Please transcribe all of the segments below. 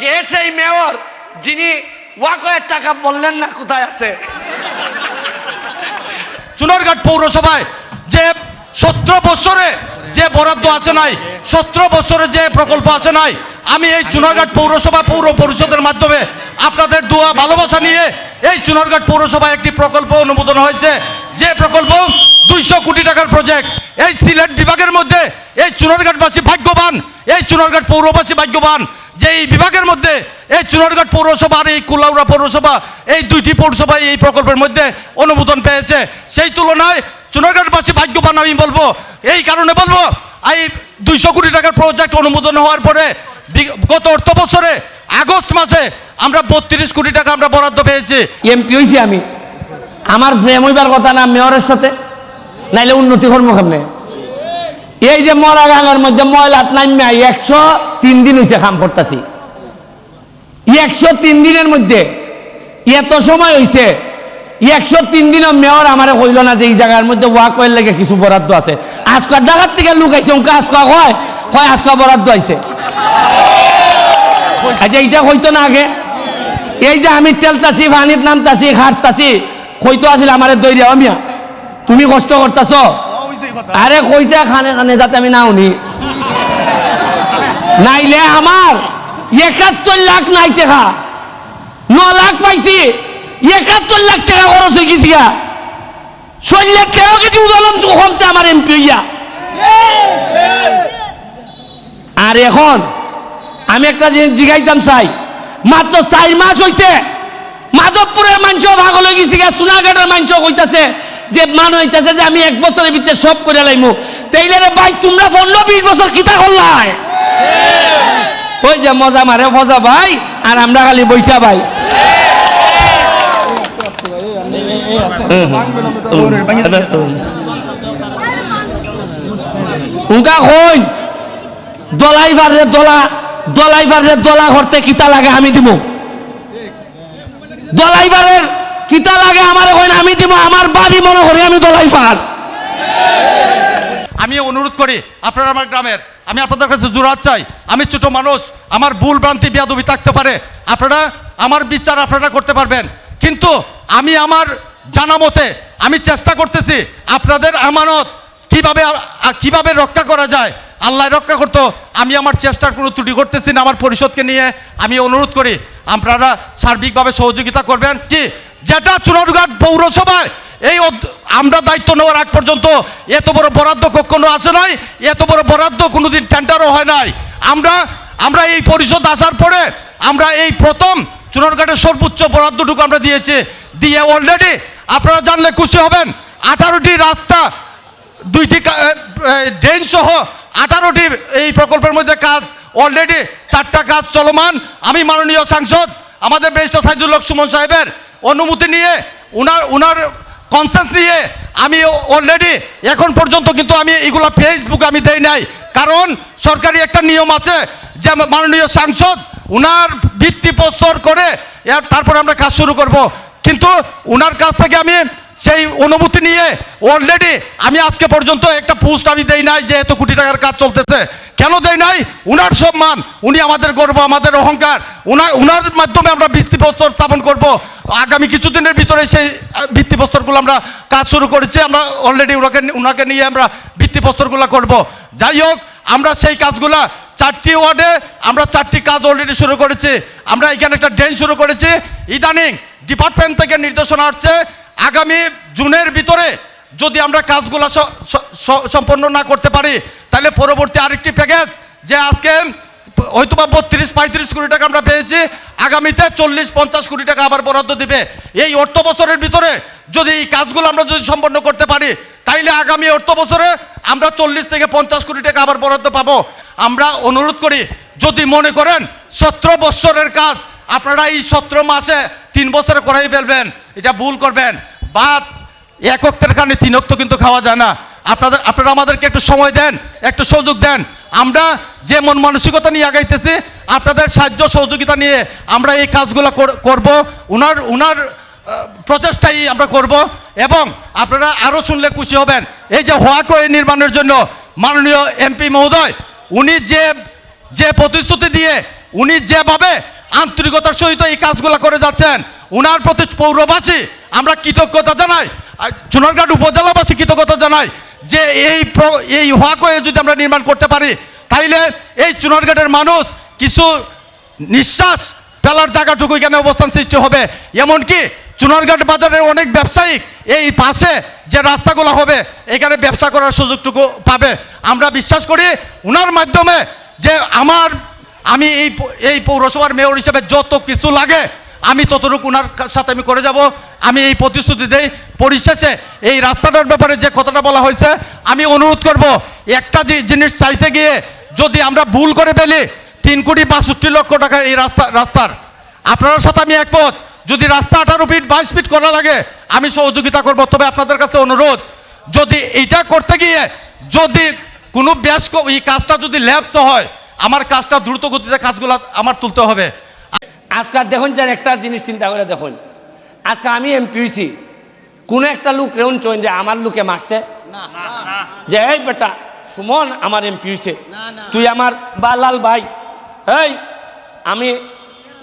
কে সেই মেয়র যিনি ওয়াকয়ের টাকা বললেন না কোথায় আছে? চুনারঘাট পৌরসভায় যে সতেরো বছরে যে বরাদ্দ আছে নাই, সতেরো বছরে যে প্রকল্প আছে নাই, আমি এই চুনারঘাট পৌরসভা পৌর পরিষদের মাধ্যমে আপনাদের দোয়া ভালোবাসা নিয়ে এই চুনারঘাট পৌরসভায় একটি প্রকল্প অনুমোদন হয়েছে। যে প্রকল্প দুইশো কোটি টাকার প্রজেক্ট এই সিলেট বিভাগের মধ্যে এই চুনারঘাটবাসী ভাগ্যবান, এই চুনারঘাট পৌরবাসী ভাগ্যবান। যে এই বিভাগের মধ্যে এই চুনারঘাট পৌরসভা আর এই কুলাউড়া পৌরসভা, এই দুইটি পৌরসভা এই প্রকল্পের মধ্যে অনুমোদন পেয়েছে। সেই তুলনায় চুনারঘাটবাসী ভাগ্যবান আমি বলব। এই কারণে বলব, এই দুইশো কোটি টাকার প্রজেক্ট অনুমোদন হওয়ার পরে গত অর্থ বছরে, আগস্ট মাসে আমরা বত্রিশ কোটি টাকা আমরা বরাদ্দ পেয়েছি। এমপি হয়েছি আমি। আমার প্রেম হইবার কথা না, মেয়রের সাথে, নাইলে উন্নতি কর্ম কেমনে? এই যে মরা গাঙের মধ্যে ময়লাত নামিয়া একশো তিন দিন হয়েছে কাম করতেছি। একশো তিন দিনের মধ্যে এত সময় হয়েছে একশো তিন দিনও মেয়র আমারে কইল না যে এই জায়গার মধ্যে ওয়াক কয়ের লেগে কিছু বরাদ্দ আছে। আজকাল জায়গার থেকে লুক আইছে উনকা আজকা কয়? কয় আজকা বরাদ্দ আইছে? আচ্ছা এইটা হইতো না আগে। এই যে আমি তেলতাছি পানির নামতাছি, খাটতাছি, কইতো আছিল আমারে দৈরিয়া অমিয়া তুমি কষ্ট করতাছ? আরে কইটা খানে খানে যাতে আমি নি নাইলে আমার একাত্তর লাখ নাই টাকা। ন লাখ পাইছি, একাত্তর লাখ টাকা খরচ হয়ে গেছি তেরো কেজি উদলন কমছে আমার এমপি হইয়া। আর এখন আমি একটা জিনিস জিগাইতাম চাই। মাত্র চার মাস হইছে, মাধবপুরের মাংস ভাগ হয়ে গেছি গা সোনাঘাটের মাংস কইতাছে। যে মান হইতাছে যে আমি এক বছরের ভিতরে সব করে লাইমু। তাইলে রে ভাই, তোমরা পনেরো, বিশ বছর কিতা করলাই ওই যে মজা মারে ফজা ভাই, আর আমরা খালি বইচা ভাই। আমি দিব দলাই কিতা লাগে আমার আমি দিব আমার বাড়ি মনে করি আমি দলাই পার আমি অনুরোধ করি, আপনারা আমার গ্রামের, আমি আপনাদের কাছে জোরাত চাই, আমি ছোট মানুষ, আমার ভুল ভ্রান্তি, বিয়াদবি থাকতে পারে। আপনারা, আমার বিচার আপনারা করতে পারবেন। কিন্তু আমি আমার জানা মতে, আমি চেষ্টা করতেছি আপনাদের আমানত কীভাবে কীভাবে রক্ষা করা যায়। আল্লাহ রক্ষা করতো, আমি আমার চেষ্টার কোনো ত্রুটি করতেছি না আমার পরিষদকে নিয়ে। আমি অনুরোধ করি, আপনারা সার্বিকভাবে সহযোগিতা করবেন। কি যেটা চুনারঘাট পৌরসভায়। এই আমরা দায়িত্ব নেওয়ার আগ পর্যন্ত এত বড় বরাদ্দ কখনো আসে নাই, এত বড় বরাদ্দ কোনোদিন টেন্ডারও হয় নাই। আমরা আমরা এই পরিষদ আসার পরে আমরা এই প্রথম চুনারঘাটের সর্বোচ্চ বরাদ্দটুকু আমরা দিয়েছি, দিয়ে অলরেডি আপনারা জানলে খুশি হবেন, আঠারোটি রাস্তা, দুইটি ড্রেন সহ আঠারোটি এই প্রকল্পের মধ্যে কাজ অলরেডি চারটা কাজ চলমান। আমি মাননীয় সাংসদ, আমাদের ব্যারিস্টার সাইদুল সুমন সাহেবের অনুমতি নিয়ে উনার উনার কনসেন্স নিয়ে আমি অলরেডি এখন পর্যন্ত কিন্তু আমি এগুলো ফেসবুকে আমি দেই নাই। কারণ সরকারি একটা নিয়ম আছে যে মাননীয় সাংসদ উনার ভিত্তি প্রস্তর করে তারপর আমরা কাজ শুরু করব। কিন্তু উনার কাছ থেকে আমি সেই অনুমতি নিয়ে অলরেডি আমি আজকে পর্যন্ত একটা পোস্ট আমি দেই নাই যে এত কোটি টাকার কাজ চলতেছে। কেন দেই নাই? উনার সম্মান উনি আমাদের গর্ব, আমাদের অহংকার, উনার উনার মাধ্যমে আমরা ভিত্তিপ্রস্তর স্থাপন করব। আগামী কিছুদিনের ভিতরে সেই ভিত্তিপ্রস্তরগুলো আমরা কাজ শুরু করেছি, আমরা অলরেডি ওনাকে ওনাকে নিয়ে আমরা ভিত্তিপ্রস্তরগুলো করব। যাই হোক, আমরা সেই কাজগুলা চারটি ওয়ার্ডে, আমরা চারটি কাজ অলরেডি শুরু করেছি। আমরা এখানে একটা ড্রেন শুরু করেছি। ইদানিং ডিপার্টমেন্ট থেকে নির্দেশনা আসছে আগামী জুনের ভিতরে যদি আমরা কাজগুলো সম্পন্ন না করতে পারি, তাহলে পরবর্তী আরেকটি প্যাকেজ যে আজকে হয়তো বা বত্রিশ, পঁয়ত্রিশ কোটি টাকা আমরা পেয়েছি, আগামীতে চল্লিশ, পঞ্চাশ কোটি টাকা আবার বরাদ্দ দিবে। এই অর্থ বছরের ভিতরে যদি এই কাজগুলো আমরা যদি সম্পন্ন করতে পারি, তাইলে আগামী অর্থ বছরে আমরা চল্লিশ থেকে পঞ্চাশ কোটি টাকা আবার বরাদ্দ পাবো। আমরা অনুরোধ করি, যদি মনে করেন, সতেরো বছরের কাজ আপনারা এই সতেরো মাসে তিন বছরে করাই ফেলবেন, এটা ভুল করবেন। বাদ, এক অক্টের কারণে তিন অক্ত কিন্তু খাওয়া যায় না। আপনাদের, আপনারা আমাদেরকে একটু সময় দেন, একটু সুযোগ দেন। আমরা যে মন মানসিকতা নিয়ে আগাইতেছি, আপনাদের সাহায্য সহযোগিতা নিয়ে আমরা এই কাজগুলো কর- করব, উনার উনার প্রচেষ্টাই আমরা করব। এবং আপনারা আরও শুনলে খুশি হবেন, এই যে হোয়াকোয়ে নির্মাণের জন্য মাননীয় এমপি মহোদয়, উনি যে যে প্রতিশ্রুতি দিয়ে, উনি যেভাবে আন্তরিকতার সহিত এই কাজগুলো করে যাচ্ছেন। উনার প্রতি পৌরবাসী, আমরা কৃতজ্ঞতা জানাই। চুনারঘাট উপজেলাবাসী কৃতজ্ঞতা জানাই যে এই এই ওয়াকওয়ে যদি আমরা নির্মাণ করতে পারি, তাইলে এই চুনারঘাটের মানুষ কিছু নিঃশ্বাস ফেলার জায়গাটুকু এখানে অবস্থান সৃষ্টি হবে। এমনকি চুনারঘাট বাজারের অনেক ব্যবসায়িক এই পাশে যে রাস্তাগুলো হবে, এখানে ব্যবসা করার সুযোগটুকু পাবে। আমরা বিশ্বাস করি ওনার মাধ্যমে যে আমার আমি এই এই পৌরসভার মেয়র হিসেবে যত কিছু লাগে, আমি ততটুকু ওনার সাথে আমি করে যাব। আমি এই প্রতিশ্রুতি দেই। পরিশেষে এই রাস্তাটার ব্যাপারে যে কথাটা বলা হয়েছে, আমি অনুরোধ করব, একটা যে- জিনিস চাইতে গিয়ে যদি আমরা ভুল করে ফেলি, তিন কোটি বাষট্টি লক্ষ টাকা এই রাস্তা, রাস্তার। আপনার সাথে আমি একমত, যদি রাস্তা আঠারো ফিট, বাইশ ফিট করা লাগে, আমি সহযোগিতা করব। তবে আপনাদের কাছে অনুরোধ, যদি এইটা করতে গিয়ে যদি কোনো ব্যাস এই কাজটা যদি ল্যাবস হয় আমার কাজটা দ্রুত গতিতে কাজগুলো আমার তুলতে হবে। আজকে দেখুন যার একটা জিনিস চিন্তা করে দেখুন। আজকে আমি এমপি হয়েছি কোনো একটা লোক রেউন চইন যে আমার লোকে মারছে। যে এই বেটা সুমন আমার এমপি হয়েছে তুই আমার বালাল ভাই। এই আমি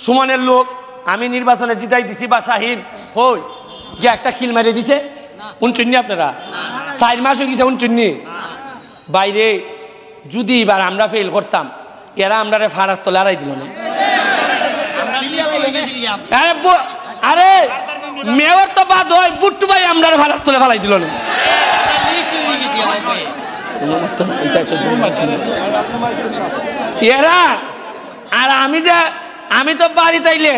সুমনের লোক আমি নির্বাচনে জিতাই দিছি বা শাহিন। হই গিয়ে একটা খিল মেরে দিছে। উনচুন্নি আপনারা? চার মাস হয়ে গেছে উনচুন্নি বাইরে যদি এবার আমরা ফেল করতাম এরা আমরা ফাড়ার তলে আড়াই দিল না। আরে মেয়র তো বাদ হয় বুট্টু ভাই আমরা ভাড়া তুলে ফেলাই দিল না। এরা আর আমি যে আমি তো বাড়ি তাইলে।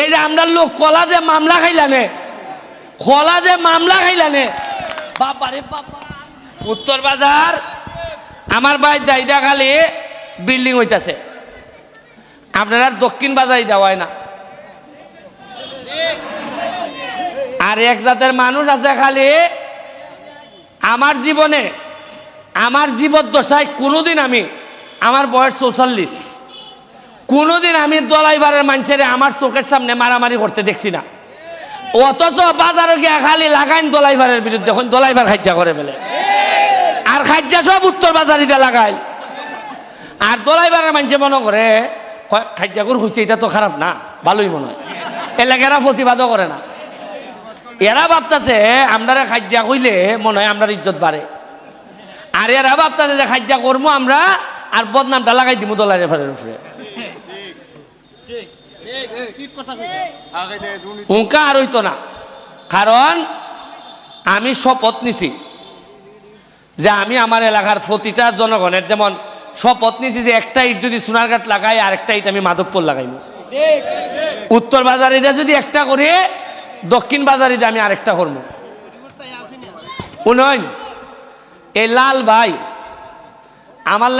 এই যে আমরা লোক কলা যে মামলা খাইলানে কলা যে মামলা খাইলানে বাবারে বাবা। উত্তর বাজার আমার ভাই দাইদা খালি বিল্ডিং হইতাছে। আপনার দক্ষিণ বাজারে দেওয়া হয় না। আর এক জাতের মানুষ আছে খালি, আমার জীবনে, আমার জীবদ্দশায় কোনোদিন আমি আমার বয়স চৌচল্লিশ, কোনোদিন আমি দলাইবারের মানুষের আমার চোখের সামনে মারামারি করতে দেখছি না। অথচ বাজারে গিয়ে খালি লাগাইন দলাইবারের বিরুদ্ধে, এখন দলাইবার খাজ্জা করে ফেলে। আর খাজ্জা সব উত্তর বাজারিতে লাগায় আর দলাইবারের মানুষে মনে করে কয়, খাজ্জাগুর হচ্ছে এটা তো খারাপ না ভালোই মনে হয়। এলাকারা প্রতিবাদও করে না। এরা ভাবতেছে আমরা খাজ্জা কইলে মনে হয় আমরা ইজ্জত বাড়ে। আর এরা ভাবতেছে যে খাজ্জা করব আমরা আর বদনামটা লাগাই দিব দলাই রেফারের উপরে। উঙ্কা আর হইতো না। কারণ আমি শপথ নিছি। যে আমি আমার এলাকার প্রতিটা জনগণের যেমন শপথ নিছি যে একটা ইট যদি সোনারঘাট লাগাই আর একটা ইট আমি মাধবপুর লাগাইব। উত্তর বাজারিদা যদি একটা করি, দক্ষিণ বাজারিতে আমি আরেকটা করব। উন্নয়ন এই লাল ভাই, আমার